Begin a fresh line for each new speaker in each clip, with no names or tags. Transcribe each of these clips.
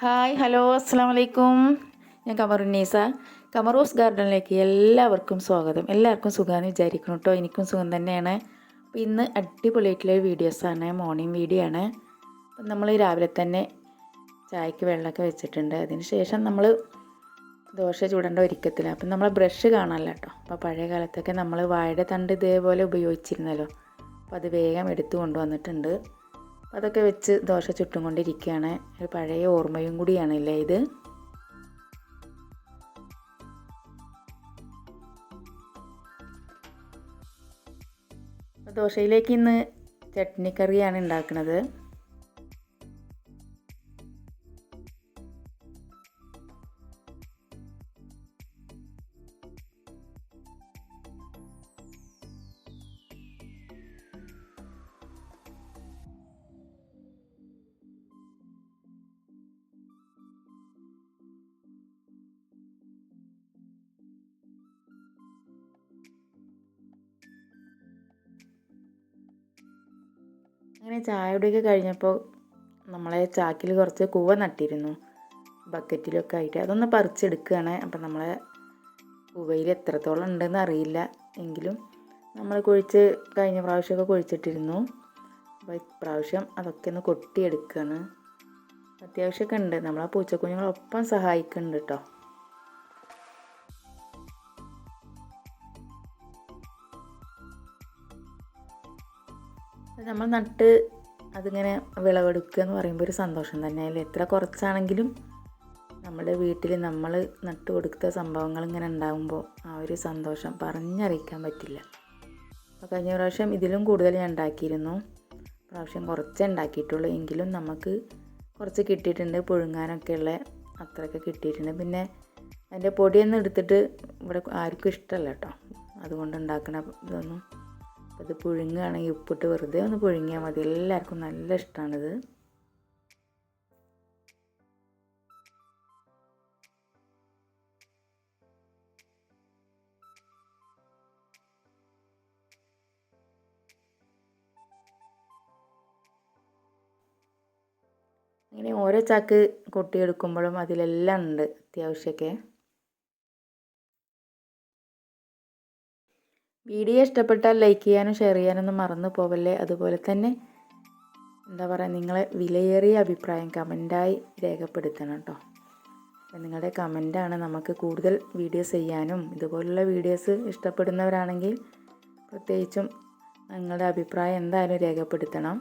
Hi hello അസ്സാം വലൈക്കും ഞാൻ കമറുന്നീസ കമറൂസ് ഗാർഡനിലേക്ക് എല്ലാവർക്കും സ്വാഗതം. എല്ലാവർക്കും സുഖമാണെന്ന് വിചാരിക്കണം കേട്ടോ എനിക്കും സുഖം തന്നെയാണ്. അപ്പോൾ ഇന്ന് അടിപൊളിയായിട്ടുള്ള വീഡിയോസാണ് മോർണിംഗ് വീഡിയോ ആണ്. അപ്പം നമ്മൾ രാവിലെ തന്നെ ചായക്ക് വെള്ളമൊക്കെ വെച്ചിട്ടുണ്ട്. അതിന് ശേഷം നമ്മൾ ദോശ ചൂടേണ്ട ഒരുക്കത്തില്ല അപ്പം നമ്മൾ ബ്രഷ് കാണാനല്ല കേട്ടോ അപ്പോൾ പഴയ കാലത്തൊക്കെ നമ്മൾ വാഴയുടെ തണ്ട് ഇതേപോലെ ഉപയോഗിച്ചിരുന്നല്ലോ. അപ്പോൾ അത് വേഗം എടുത്തു കൊണ്ടുവന്നിട്ടുണ്ട്. അതൊക്കെ വെച്ച് ദോശ ചുട്ടും കൊണ്ടിരിക്കുകയാണ്. ഒരു പഴയ ഓർമ്മയും കൂടിയാണല്ലേ ഇത്? ദോശയിലേക്ക് ഇന്ന് ചട്നിക്കറിയാണ് ഉണ്ടാക്കുന്നത്. അങ്ങനെ ചായ കുടിയൊക്കെ കഴിഞ്ഞപ്പോൾ നമ്മളെ ചാക്കിൽ കുറച്ച് കൂവ നട്ടിരുന്നു. ബക്കറ്റിലൊക്കെ ആയിട്ട്. അതൊന്ന് പറിച്ചെടുക്കുകയാണ് അപ്പം നമ്മളെ കൂവയിൽ എത്രത്തോളം ഉണ്ടെന്ന് അറിയില്ല. എങ്കിലും നമ്മൾ കുഴിച്ച് കഴിഞ്ഞ പ്രാവശ്യമൊക്കെ കുഴിച്ചിട്ടിരുന്നു. അപ്പോൾ ഇപ്രാവശ്യം അതൊക്കെ ഒന്ന് കൊട്ടിയെടുക്കുകയാണ് അത്യാവശ്യമൊക്കെ ഉണ്ട്. നമ്മളെ പൂച്ചക്കുഞ്ഞുങ്ങളൊപ്പം സഹായിക്കുന്നുണ്ട് കേട്ടോ നമ്മൾ നട്ട് അതിങ്ങനെ വിളവെടുക്കുക എന്ന് പറയുമ്പോൾ ഒരു സന്തോഷം തന്നെയല്ലേ എത്ര കുറച്ചാണെങ്കിലും നമ്മുടെ വീട്ടിൽ നമ്മൾ നട്ടു കൊടുത്ത സംഭവങ്ങൾ ഇങ്ങനെ ഉണ്ടാകുമ്പോൾ ആ ഒരു സന്തോഷം പറഞ്ഞറിയിക്കാൻ പറ്റില്ല. അപ്പോൾ കഴിഞ്ഞ പ്രാവശ്യം ഇതിലും കൂടുതൽ ഞാൻ ഉണ്ടാക്കിയിരുന്നു. പ്രാവശ്യം കുറച്ചേ ഉണ്ടാക്കിയിട്ടുള്ളൂ. എങ്കിലും നമുക്ക് കുറച്ച് കിട്ടിയിട്ടുണ്ട്. പുഴുങ്ങാനൊക്കെ ഉള്ള അത്രയൊക്കെ കിട്ടിയിട്ടുണ്ട്. പിന്നെ അതിന്റെ പൊടിയൊന്നും എടുത്തിട്ട് ഇവിടെ ആർക്കും ഇഷ്ടമല്ല കേട്ടോ. അതുകൊണ്ട് ഉണ്ടാക്കണ ഇതൊന്നും ഇത് പുഴുങ്ങുകയാണെങ്കിൽ ഉപ്പിട്ട് വെറുതെ ഒന്ന് പുഴുങ്ങിയാൽ മതി. എല്ലാവർക്കും നല്ല ഇഷ്ടമാണിത് ഇങ്ങനെ ഓരോ ചാക്ക് കൊട്ടിയെടുക്കുമ്പോഴും അതിലെല്ലാം ഉണ്ട് അത്യാവശ്യമൊക്കെ. വീഡിയോ ഇഷ്ടപ്പെട്ടാൽ ലൈക്ക് ചെയ്യാനും ഷെയർ ചെയ്യാനൊന്നും മറന്നു പോവല്ലേ? അതുപോലെ തന്നെ എന്താ പറയുക നിങ്ങളെ വിലയേറിയ അഭിപ്രായം കമന്റായി രേഖപ്പെടുത്തണം കേട്ടോ നിങ്ങളുടെ കമന്റാണ് നമുക്ക് കൂടുതൽ വീഡിയോസ് ചെയ്യാനും ഇതുപോലുള്ള വീഡിയോസ് ഇഷ്ടപ്പെടുന്നവരാണെങ്കിൽ പ്രത്യേകിച്ചും നിങ്ങളുടെ അഭിപ്രായം എന്തായാലും രേഖപ്പെടുത്തണം.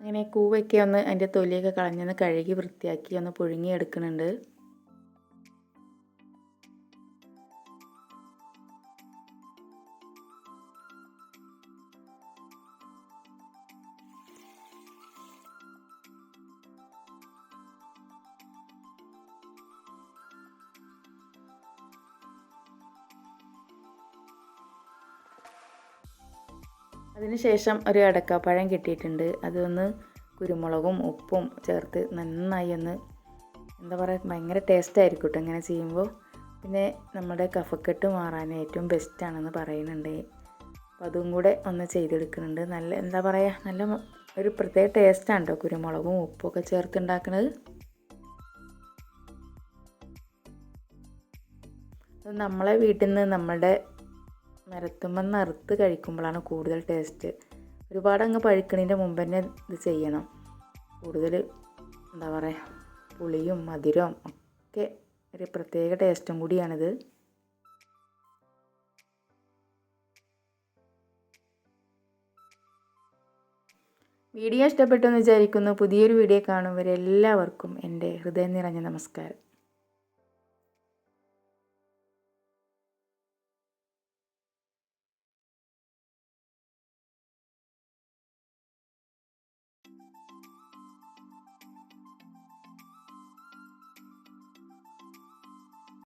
അങ്ങനെ കൂവൊക്കെ ഒന്ന് അതിന്റെ തൊലിയൊക്കെ കളഞ്ഞൊന്ന് കഴുകി വൃത്തിയാക്കി ഒന്ന് പുഴുങ്ങി അതിനുശേഷം ഒരു അടക്കാപ്പഴം കിട്ടിയിട്ടുണ്ട്. അതൊന്ന് കുരുമുളകും ഉപ്പും ചേർത്ത് നന്നായി ഒന്ന് എന്താ പറയുക ഭയങ്കര ടേസ്റ്റ് ആയിരിക്കും കേട്ടോ ഇങ്ങനെ ചെയ്യുമ്പോൾ പിന്നെ നമ്മുടെ കഫക്കെട്ട് മാറാൻ ഏറ്റവും ബെസ്റ്റാണെന്ന് പറയുന്നുണ്ട്. അപ്പോൾ അതും കൂടെ ഒന്ന് ചെയ്തെടുക്കുന്നുണ്ട്. നല്ല എന്താ പറയുക നല്ല ഒരു പ്രത്യേക ടേസ്റ്റാണ് കേട്ടോ കുരുമുളകും ഉപ്പൊക്കെ ഒക്കെ ചേർത്ത് ഉണ്ടാക്കുന്നത് നമ്മളെ വീട്ടിൽ നിന്ന് നമ്മുടെ മരത്തുമ്പോൾ നിറുത്ത് കഴിക്കുമ്പോഴാണ് കൂടുതൽ ടേസ്റ്റ്. ഒരുപാട് അങ്ങ് പഴുക്കണതിന്റെ മുമ്പ് തന്നെ ഇത് ചെയ്യണം. കൂടുതൽ എന്താ പറയുക പുളിയും മധുരവും ഒക്കെ ഒരു പ്രത്യേക ടേസ്റ്റും കൂടിയാണിത്. വീഡിയോ ഇഷ്ടപ്പെട്ടു എന്ന് വിചാരിക്കുന്നു. പുതിയൊരു വീഡിയോ കാണും വരെ എല്ലാവർക്കും എന്റെ ഹൃദയം നിറഞ്ഞ നമസ്കാരം.